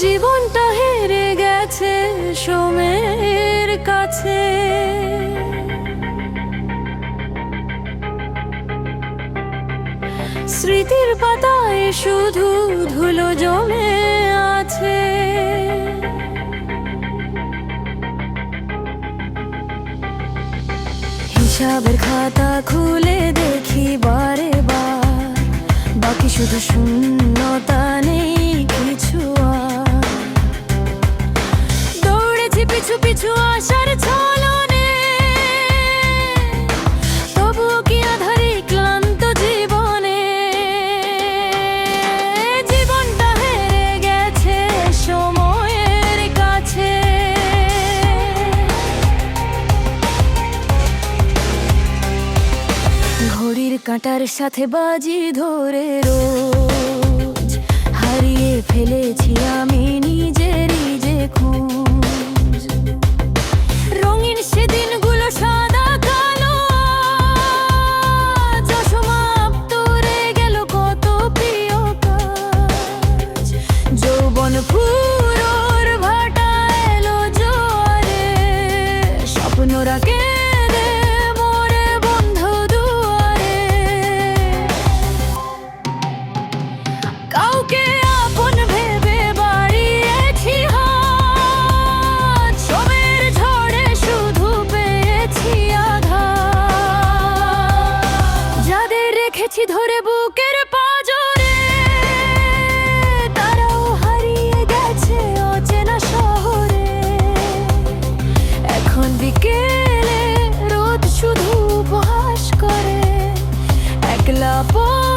জীবনটা হেরে গেছে সোমের কাছে। স্মৃতির পাতায় শুধু ধুলো জমে আছে। হিসাবের খাতা খুলে দেখি বারে বার, বাকি শুধু শূন্যতা পিছু আসার ছলনে। তবুও কি আধারে ক্লান্ত জীবনে? জীবনটা হেরে গেছে সময়ের কাছে। ঘড়ির কাঁটার সাথে বাজি ধরে রোজ রেখেছি ধরে বুকের পাজরে। তারাও হারিয়ে গেছে অচেনা শহরে। এখন বিকেলে রোদ শুধু উপহাস করে। একলা পথিক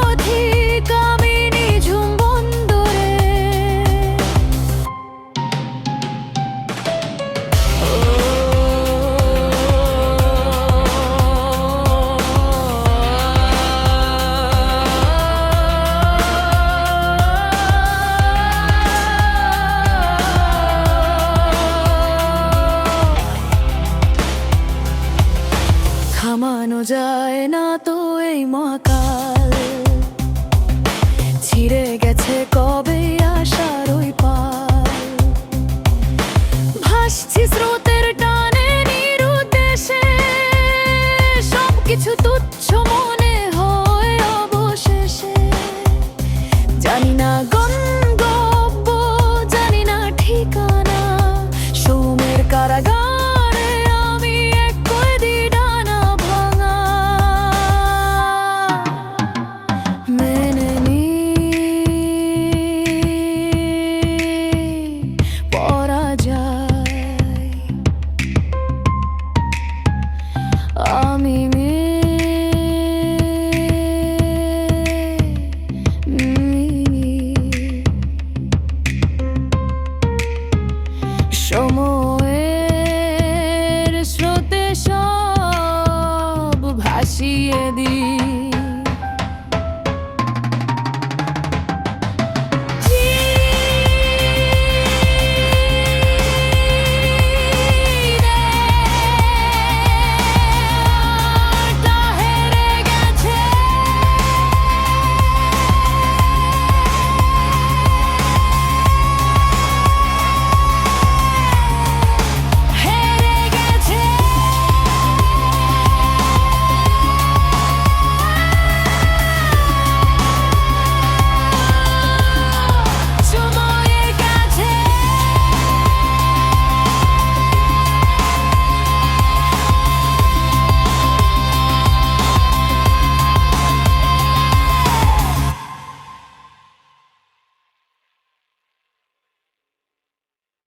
থামানো যায় না তো এই মহাকাল। ছিঁড়ে গেছে কবে আসার ওই পাল। ভাসছি স্রোতের টানে নিরুদ্দেশে, সবকিছু তুচ্ছ